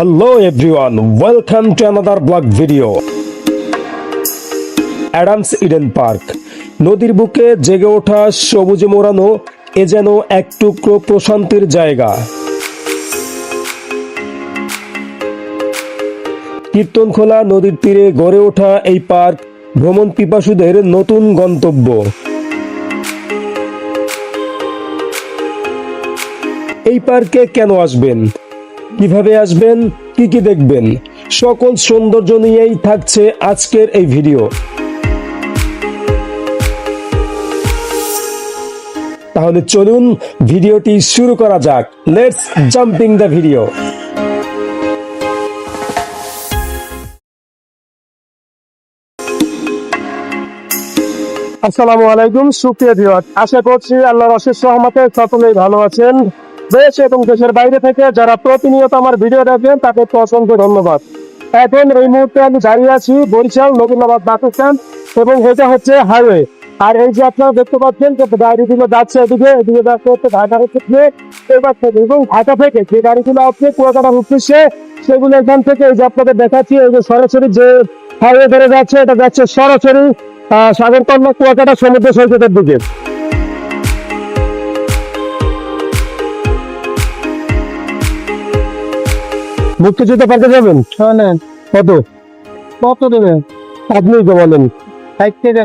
Hello everyone, welcome to another blog video. Adams Eden Park নদীর বুকে জেগে ওঠা সবুজে মোড়ানো এ যেন এক টুকরো প্রশান্তির জায়গা। কীর্তনখোলা নদীর তীরে গড়ে ওঠা এই পার্ক ভ্রমণ পিপাসুদের নতুন গন্তব্য। এই পার্কে কেন আসবেন? কীভাবে আসবেন, কি কি দেখবেন? সকল সৌন্দর্য নিয়েই থাকছে আজকের এই ভিডিও। তাহলে চলুন ভিডিওটি শুরু করা যাক। লেটস জাম্পিং দ্য ভিডিও আসসালামু আলাইকুম, সুপ্রিয় ভিউয়ার। আশা করছি আল্লাহর অশেষ সহমতে সকলেই ভালো আছেন। দেশ এবং দেশের বাইরে থেকে যারা প্রতিনিয়ত আমার ভিডিও দেখেন তাদেরকে অসংখ্য ধন্যবাদ। এখন এই মুহূর্তে আমি দাঁড়িয়ে আছি বরিশাল নবীনাবাদ বাস স্ট্যান্ড এবং এটা হচ্ছে হাইওয়ে আর এই যে আপনারা দেখতে পাচ্ছেন যে গাড়িগুলো যাচ্ছে এদিকে এদিকে যাচ্ছে হচ্ছে ঢাকা থেকে, এবার থেকে এবং ঢাকা থেকে যে গাড়িগুলো আছে কুয়াকাটার উদ্দেশ্যে, সেগুলো এখান থেকে এই যে আপনাদের দেখাচ্ছি, এই যে সরাসরি যে হাইওয়ে ধরে যাচ্ছে, এটা যাচ্ছে সরাসরি সাগরকন্যা কুয়াকাটা সমুদ্র সৈকতের দিকে। মুক্তিযুদ্ধ পার্কে যাবেন? শোনেন। কত? কত দেবে আপনি তো বলেন। ষাট টাকা।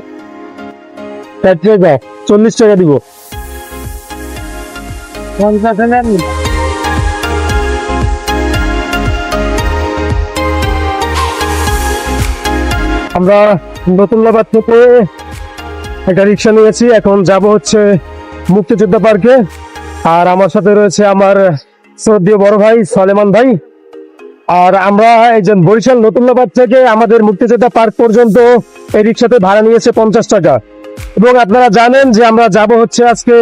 ষাট টাকা? চল্লিশ টাকা দিব। পঞ্চাশ নেন। আমরা নতুনলাবাদ থেকে একটা রিক্সা নিয়েছি। এখন যাব হচ্ছে মুক্তিযোদ্ধা পার্কে। আর আমার সাথে রয়েছে আমার শ্রদ্ধীয় বড় ভাই সলেমান ভাই। আর আমরা একজন বরিশাল নতুনলাবাদ থেকে আমাদের মুক্তিযোদ্ধা পার্ক পর্যন্ত এই রিক্সাতে ভাড়া নিয়েছে পঞ্চাশ টাকা। এবং আপনারা জানেন যে আমরা যাব হচ্ছে আজকে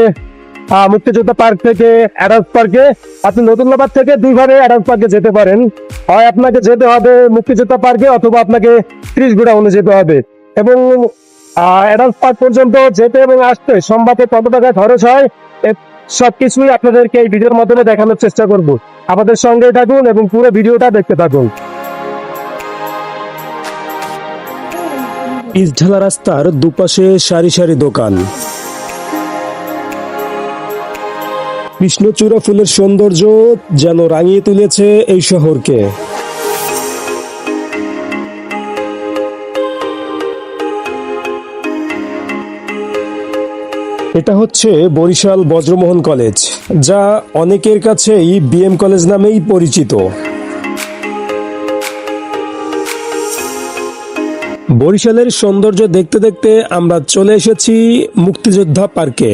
মুক্তিযোদ্ধা পার্ক থেকে অ্যাডাল্ট পার্কে। আপনি নতুনলাবাদ থেকে দুইভাবে অ্যাডাল্ট পার্কে যেতে পারেন। হয় আপনাকে যেতে হবে মুক্তিযোদ্ধা পার্কে অথবা আপনাকে ত্রিশ গোডাউনে যেতে হবে। এবং অ্যাডাল্ট পার্ক পর্যন্ত যেতে এবং আসতে সম্ভাব্য কত টাকা খরচ হয় সবকিছুই আপনাদেরকে এই ভিডিওর মাধ্যমে দেখানোর চেষ্টা করব। আমাদের সঙ্গে থাকুন এবং পুরো ভিডিওটা দেখতে থাকুন। ইসঢালা রাস্তার দুপাশে সারি সারি দোকান। কৃষ্ণচূড়া ফুলের সৌন্দর্য যেন রাঙিয়ে তুলেছে এই শহরকে। এটা হচ্ছে বরিশাল বজ্রমোহন কলেজ, যা অনেকের কাছেই বিএম কলেজ নামেই পরিচিত। বরিশালের সৌন্দর্য দেখতে দেখতে আমরা চলে এসেছি মুক্তিযোদ্ধা পার্কে।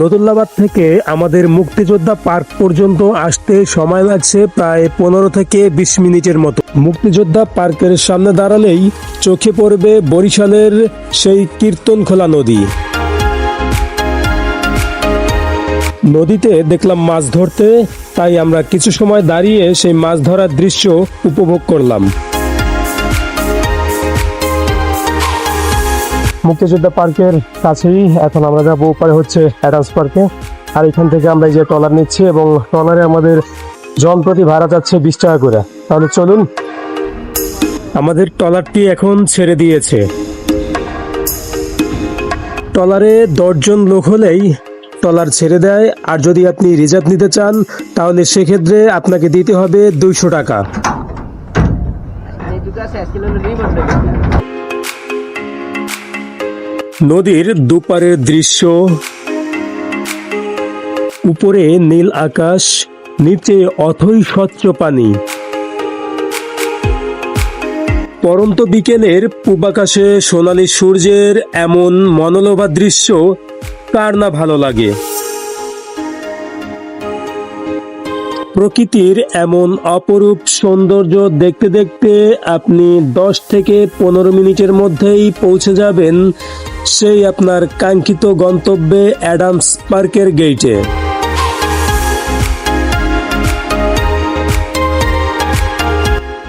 নতুল্লাবাদ থেকে আমাদের মুক্তিযোদ্ধা পার্ক পর্যন্ত আসতে সময় লাগছে প্রায় পনেরো থেকে বিশ মিনিটের মতো। মুক্তিযোদ্ধা পার্কের সামনে দাঁড়ালেই চোখে পড়বে বরিশালের সেই কীর্তনখোলা নদী। নদীতে দেখলাম মাছ ধরতে, তাই আমরা কিছু সময় দাঁড়িয়ে সেই মাছ ধরার দৃশ্য উপভোগ করলাম। মুক্তিযোদ্ধা পার্কের কাছেই এখন আমরা যাব, ওপারে হচ্ছে অ্যাডামস পার্কে। আর এখান থেকে আমরা এই যে ট্রলার নিচ্ছি এবং ট্রলারে আমাদের জন প্রতি ভাড়া যাচ্ছে বিশ টাকা করে। তাহলে চলুন। আমাদের ট্রলারটি এখন ছেড়ে দিয়েছে। ট্রলারে দশজন লোক হলেই ট্রলার ছেড়ে দেয়, আর যদি আপনি রিজার্ভ নিতে চান, তাহলে সেক্ষেত্রে আপনাকে দিতে হবে দুইশো টাকা। নদীর দুপারের দৃশ্য। উপরে নীল আকাশ, নিচে অথই স্বচ্ছ পানি। পরন্ত বিকেলের পূবাকাশে সোনালী সূর্যের এমন মনোলোভা দৃশ্য কার না ভালো লাগে? প্রকৃতির এমন অপরূপ সৌন্দর্য দেখতে দেখতে আপনি দশ থেকে পনেরো মিনিটের মধ্যেই পৌঁছে যাবেন সেই আপনার কাঙ্ক্ষিত গন্তব্যে অ্যাডামস পার্কের গেইটে।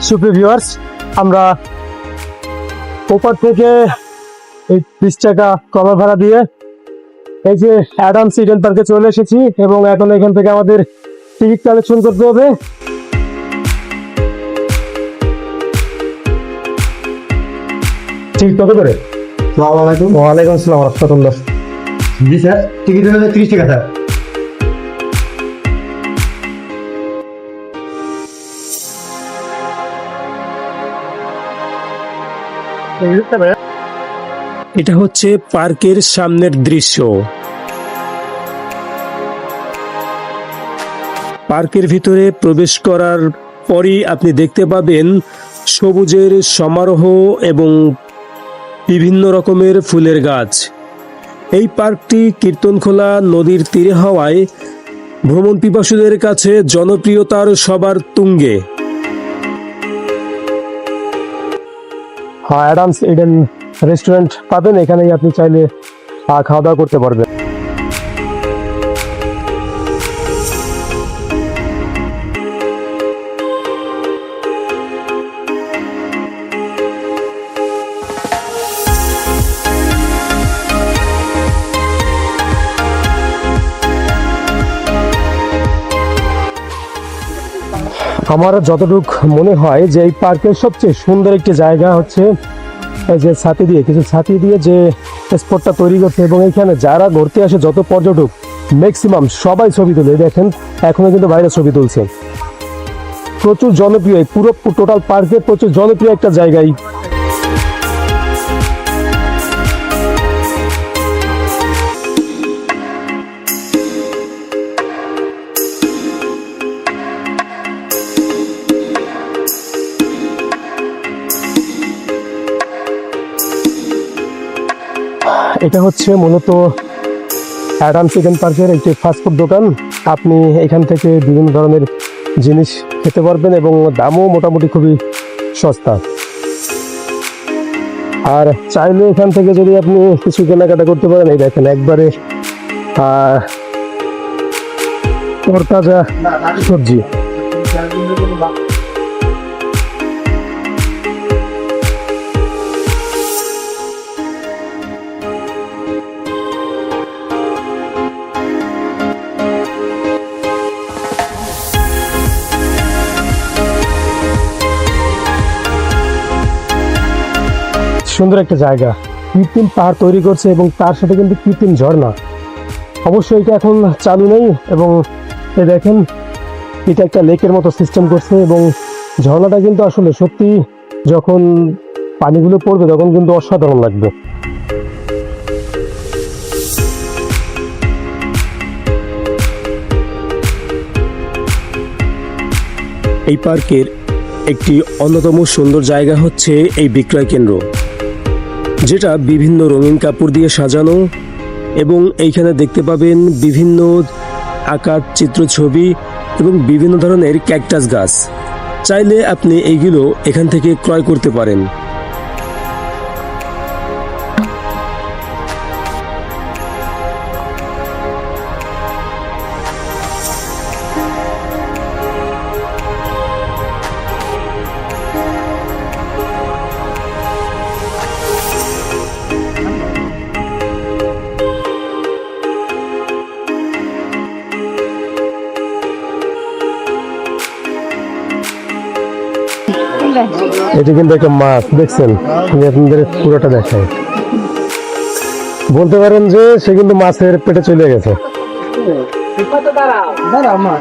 সুপ্রিয় ভিউয়ার্স, আমরা ওপার থেকে এই বিশ টাকা কমা ভাড়া দিয়ে এই যে অ্যাডামস ইডেন পার্কে চলে এসেছি এবং এখন এখান থেকে আমাদের টিকিট কালেকশন করতে হবে। কত করে? ওয়ালাইকুম আসসালাম রহমতুল্লাহ। জি স্যার টিকিট হলো তিরিশ টাকা স্যার। এটা হচ্ছে পার্কের সামনের দৃশ্য। পার্কের ভিতরে প্রবেশ করার পরই আপনি দেখতে পাবেন সবুজের সমারোহ এবং বিভিন্ন রকমের ফুলের গাছ। এই পার্কটি কীর্তনখোলা নদীর তীরে হওয়ায় ভ্রমণ পিপাসুদের কাছে জনপ্রিয়তার সবার তুঙ্গে। হ্যাঁ অ্যাডামস ইডেন রেস্টুরেন্ট পাবেন, এখানেই আপনি চাইলে খাওয়া দাওয়া করতে পারবেন। আমার যতটুক মনে হয় যে এই পার্কের সবচেয়ে সুন্দর একটি জায়গা হচ্ছে যে ছাতি দিয়ে, কিছু ছাতি দিয়ে যে স্পটটা তৈরি করছে এবং এখানে যারা ঘুরতে আসে যত পর্যটক ম্যাক্সিমাম সবাই ছবি তুলে। দেখেন, এখনও কিন্তু বাইরে ছবি তুলছে। প্রচুর জনপ্রিয় পুরো টোটাল পার্কে প্রচুর জনপ্রিয় একটা জায়গায়। হচ্ছে মূলত অ্যাডাম চিকেন পার্কের একটি ফাস্টফুড দোকান। আপনি এখান থেকে বিভিন্ন ধরনের জিনিস খেতে পারবেন এবং দামও মোটামুটি খুবই সস্তা। আর চাইলে এখান থেকে যদি আপনি কিছু কেনাকাটা করতে পারেন, এই দেখেন একবারে তরতাজা সবজি। সুন্দর একটা জায়গা। কৃত্রিম পাহাড় তৈরি করছে এবং তার সাথে কিন্তু কৃত্রিম ঝর্ণা। অবশ্যই এটা এখন চালু নেই এবং এ দেখেন, এটা একটা লেকের মতো সিস্টেম করছে এবং ঝর্ণাটা কিন্তু আসলে সত্যি যখন পানিগুলো পড়বে তখন কিন্তু অসাধারণ লাগবে। এই পার্কের একটি অন্যতম সুন্দর জায়গা হচ্ছে এই বিক্রয় কেন্দ্র। যেটা বিভিন্ন রঙিন কাপড় দিয়ে সাজানো এবং এইখানে দেখতে পাবেন বিভিন্ন আকার চিত্র ছবি এবং বিভিন্ন ধরনের ক্যাকটাস গাছ। চাইলে আপনি এইগুলো এখান থেকে ক্রয় করতে পারেন। এটি কিন্তু একটা মাছ দেখছেন? আমি আপনাদের পুরোটা দেখাই। বলতে পারেন যে সে কিন্তু মাছের পেটে চলে গেছে। দাঁড়াও। মা